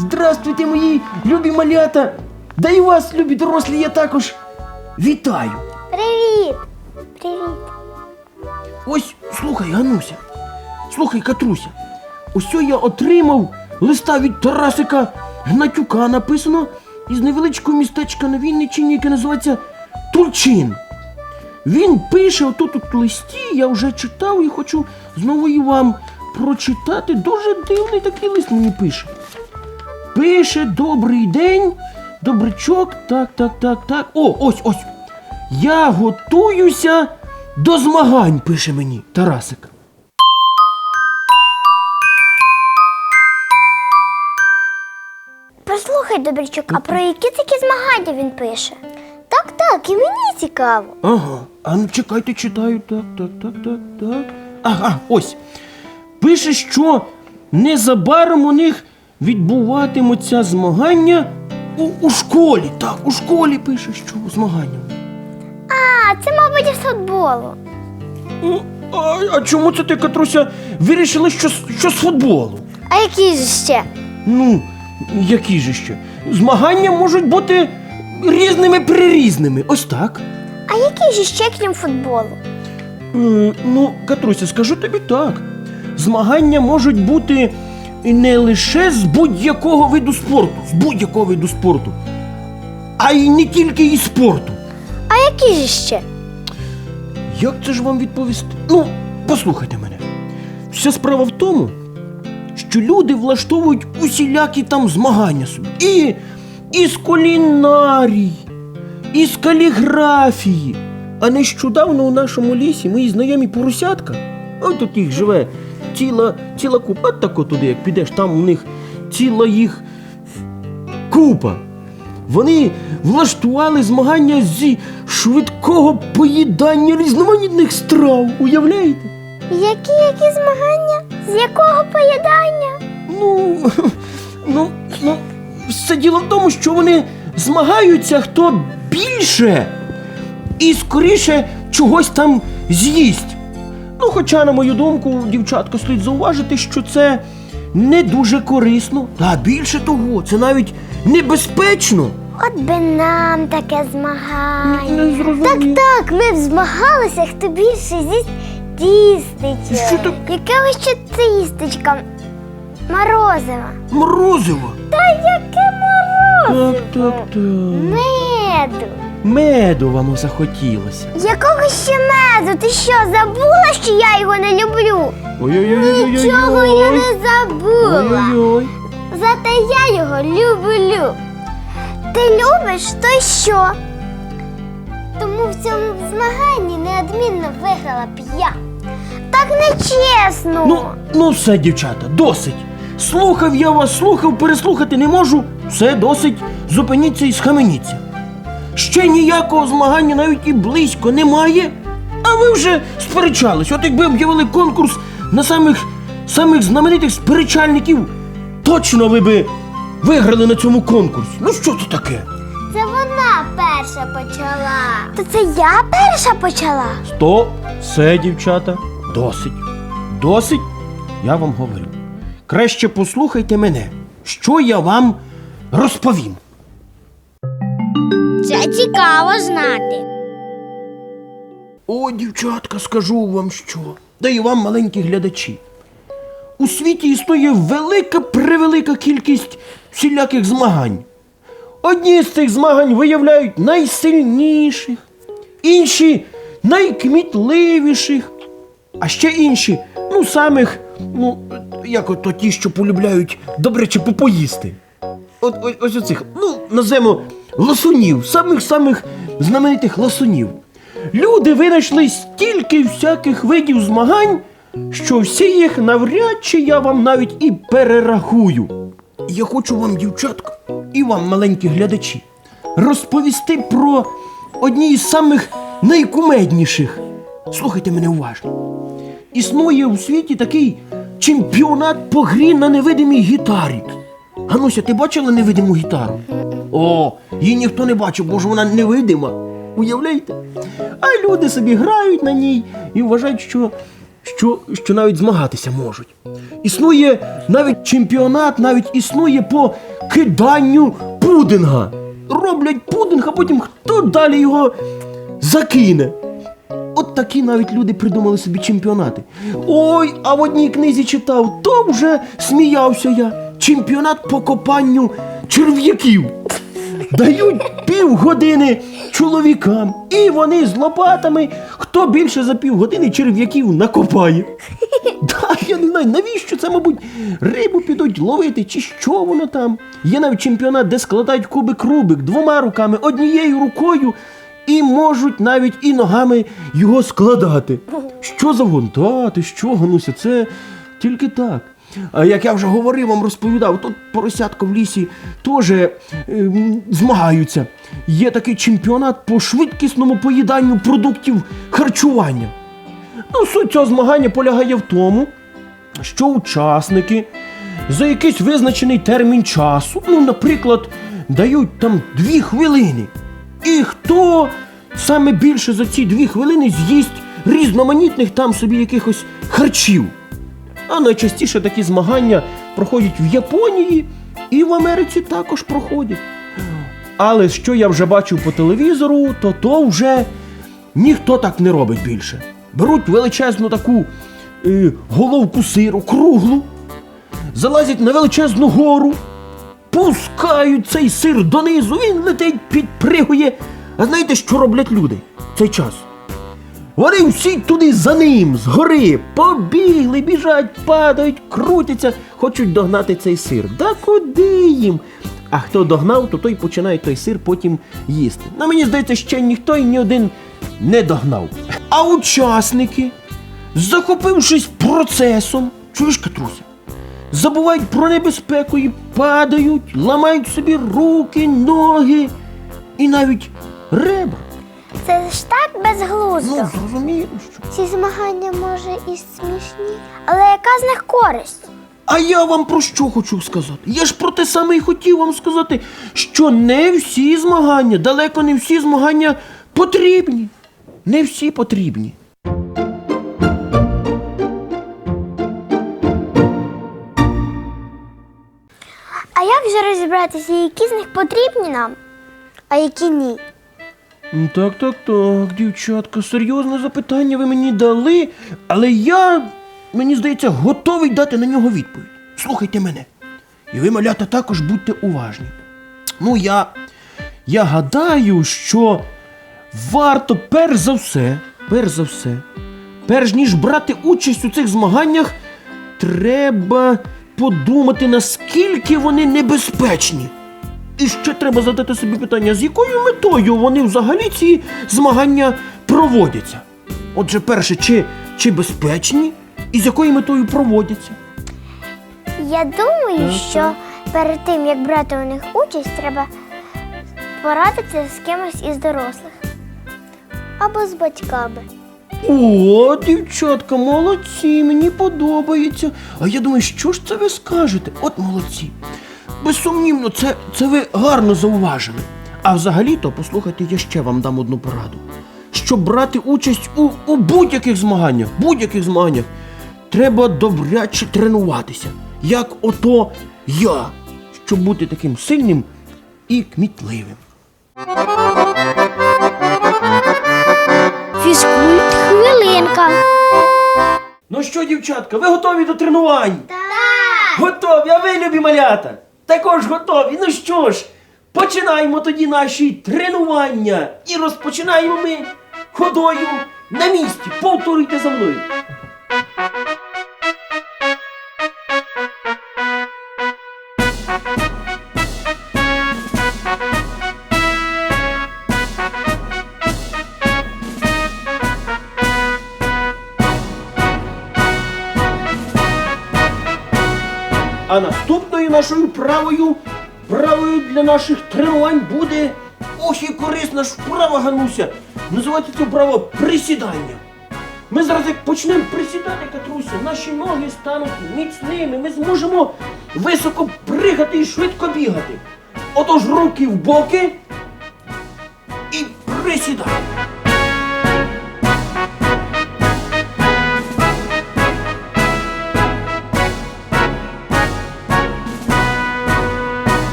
Здравствуйте, мої любі малята! Да і вас, любі дорослі, я також вітаю! Привіт. Привіт. Ось, слухай, Гануся, слухай, Катруся, ось я отримав листа від Тарасика Гнатюка, написано із невеличкого містечка на Вінниччині, яке називається Тульчин. Він пише отут у листі, я вже читав і хочу знову і вам прочитати. Дуже дивний такий лист мені пише. Пише добрий день, добрячок, так, так, так, так. О, ось, ось. Я готуюся до змагань, пише мені Тарасик. Послухай, Добрячок, а про які такі змагання він пише? Так, так, і мені цікаво. Ага. А ну чекайте, читаю. Так, так, так, так, так. Ага, ось. Пише, що незабаром у них відбуватимуться змагання у, у школі. Так, у школі пише, що змагання. А, це, мабуть, із футболу. Ну, А, а чому це ти, Катруся, вирішила, що, з- що з футболу? А які ж ще? Ну, які же ще? Змагання можуть бути різними прирізними. Ось так. А які ж ще крім футболу? Е, ну, Катруся, скажу тобі так. Змагання можуть бути і не лише з будь-якого виду спорту, з будь-якого виду спорту, а й не тільки із спорту. А які ж ще? Як це ж вам відповісти? Ну, послухайте мене. Вся справа в тому, що люди влаштовують усілякі там змагання собі. І, і з кулінарії, і з каліграфії. А нещодавно у нашому лісі мої знайомі поросятка, от тут їх живе ціла, ціла купа, от тако туди, як підеш, там у них ціла їх купа. Вони влаштували змагання зі швидкого поїдання різноманітних страв. Уявляєте? Які які змагання? З якого поїдання? Ну, ну, ну, все діло в тому, що вони змагаються, хто більше і скоріше чогось там з'їсть. Ну, хоча, на мою думку, дівчатка, слід зауважити, що це не дуже корисно, та більше того, це навіть небезпечно. От би нам таке змагання. Не зрозумів. Так, так, ми б змагалися, хто більше з'їсть тістечок. Що так? Яке ви ще тістечка? Морозива. Морозиво. Та яке морозиво? Так, так, так. Меду. Меду вам захотілося. Якого ще меду? Ти що, забула, що я його не люблю? Ой-ой-ой. Нічого я не забула. Ой-ой-ой. Зате я його люблю. Ти любиш, то й що? Тому в цьому змаганні неодмінно виграла б я. Так нечесно. Ну, ну все, дівчата, досить. Слухав я вас, слухав, переслухати не можу. Все досить. Зупиніться і схаменіться. Ще ніякого змагання навіть і близько немає. А ви вже сперечались. От якби об'явили конкурс на самих, самих знаменитих сперечальників, точно ви би виграли на цьому конкурсі. Ну що це таке? Це вона перша почала. То це я перша почала. Стоп, все, дівчата, досить. Досить, я вам говорю. Краще послухайте мене, що я вам розповім. Це цікаво знати. О, дівчатка, скажу вам що. Да і вам, маленькі глядачі. У світі існує велика превелика кількість всіляких змагань. Одні з цих змагань виявляють найсильніших, інші найкмітливіших, а ще інші, ну, самих, ну, як ото ті, що полюбляють добре чи попоїсти. От, ось, оцих, ну, називаємо ласунів, самих-самих знаменитих ласунів. Люди винайшли стільки всяких видів змагань, що всі їх навряд чи я вам навіть і перерахую. Я хочу вам, дівчатка, і вам, маленькі глядачі, розповісти про одні із самих найкумедніших. Слухайте мене уважно. Існує у світі такий чемпіонат по грі на невидимій гітарі. Гануся, ти бачила невидиму гітару? О, її ніхто не бачив, бо ж вона невидима. Уявляєте? А люди собі грають на ній і вважають, що, що, що навіть змагатися можуть. Існує навіть чемпіонат, навіть існує по киданню пудинга. Роблять пудинг, а потім хто далі його закине. От такі навіть люди придумали собі чемпіонати. Ой, а в одній книзі читав, то вже сміявся я. Чемпіонат по копанню черв'яків. Дають півгодини чоловікам, і вони з лопатами, хто більше за півгодини черв'яків накопає. Да, я не знаю, навіщо це, мабуть, рибу підуть ловити, чи що воно там. Є навіть чемпіонат, де складають кубик Рубик двома руками, однією рукою, і можуть навіть і ногами його складати. Що завгодно? Та, ти що, Гануся, це тільки так. Як я вже говорив, вам розповідав, тут поросятка в лісі теж е, змагаються. Є такий чемпіонат по швидкісному поїданню продуктів харчування. Ну, суть цього змагання полягає в тому, що учасники за якийсь визначений термін часу, ну, наприклад, дають там дві хвилини. І хто саме більше за ці дві хвилини з'їсть різноманітних там собі якихось харчів. А найчастіше такі змагання проходять в Японії і в Америці також проходять. Але що я вже бачив по телевізору, то то вже ніхто так не робить більше. Беруть величезну таку е, головку сиру, круглу, залазять на величезну гору, пускають цей сир донизу, він летить, підпригує. А знаєте, що роблять люди в цей час? Вони всі туди за ним, з гори, побігли, біжать, падають, крутяться, хочуть догнати цей сир. Да куди їм? А хто догнав, то той починає той сир потім їсти. На мені здається, ще ніхто і ні один не догнав. А учасники, захопившись процесом, чуєш, Катруся, забувають про небезпеку і падають, ламають собі руки, ноги і навіть ребра. Безглуздо. Ну, зрозуміло, що. Ці змагання може і смішні, але яка з них користь? А я вам про що хочу сказати? Я ж про те саме і хотів вам сказати, що не всі змагання, далеко не всі змагання потрібні. Не всі потрібні. А як же розібратися, які з них потрібні нам, а які ні? Так, так, так, дівчатка, серйозне запитання ви мені дали, але я, мені здається, готовий дати на нього відповідь. Слухайте мене. І ви, малята, також будьте уважні. Ну, я, я гадаю, що варто перш за все, перш за все, перш ніж брати участь у цих змаганнях, треба подумати, наскільки вони небезпечні. І ще треба задати собі питання, з якою метою вони взагалі ці змагання проводяться. Отже, перше, чи, чи безпечні і з якою метою проводяться? Я думаю, що перед тим, як брати у них участь, треба порадитися з кимось із дорослих або з батьками. О, дівчатка, молодці, мені подобається. А я думаю, що ж це ви скажете? От молодці. Безсумнівно, це, це ви гарно зауважили. А взагалі-то, послухайте, я ще вам дам одну пораду. Щоб брати участь у, у будь-яких змаганнях, будь-яких змаганнях, треба добряче тренуватися. Як ото я, щоб бути таким сильним і кмітливим. Фізкульт хвилинка. Ну що, дівчатка, ви готові до тренувань? Так! Готові, а ви, любі малята? Також готові. Ну що ж, починаємо тоді наші тренування. І розпочинаємо ми ходою на місці. Повторюйте за мною. А наступною нашою правою вправою для наших тренувань буде ох і корисна ж вправа, Гануся. Називається це вправа присідання. Ми зараз як почнемо присідати, Катруся, наші ноги стануть міцними, ми зможемо високо пригати і швидко бігати. Отож руки в боки і присідаємо.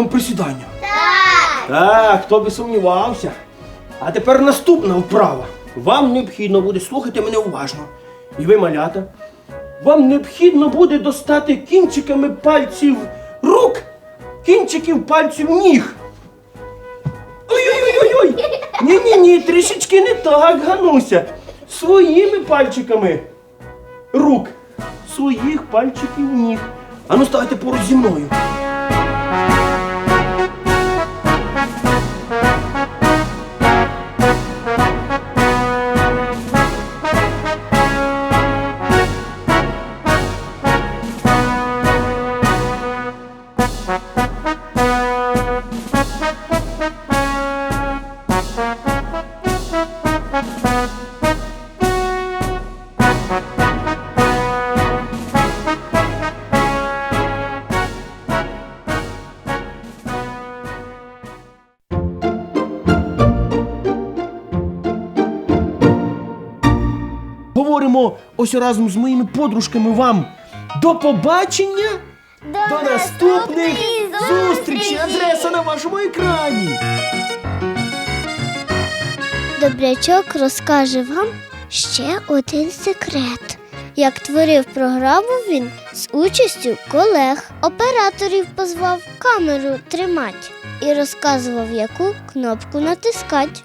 Вам присідання? Так. Так, хто би сумнівався. А тепер наступна вправа. Вам необхідно буде слухати мене уважно. І ви, малята, вам необхідно буде достати кінчиками пальців рук, кінчиків пальців ніг. Ой-ой-ой-ой! Ні-ні-ні, трішечки не так, Гануся. Своїми пальчиками рук, своїх пальчиків ніг. Ану ставайте поруч зі мною. Ось разом з моїми подружками вам до побачення, до, наступних зустрічей. Адреса на вашому екрані. Добрячок розкаже вам ще один секрет. Як творив програму він з участю колег, операторів позвав камеру тримать і розказував, яку кнопку натискать.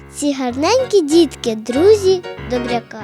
ці гарненькі дітки, друзі добряка.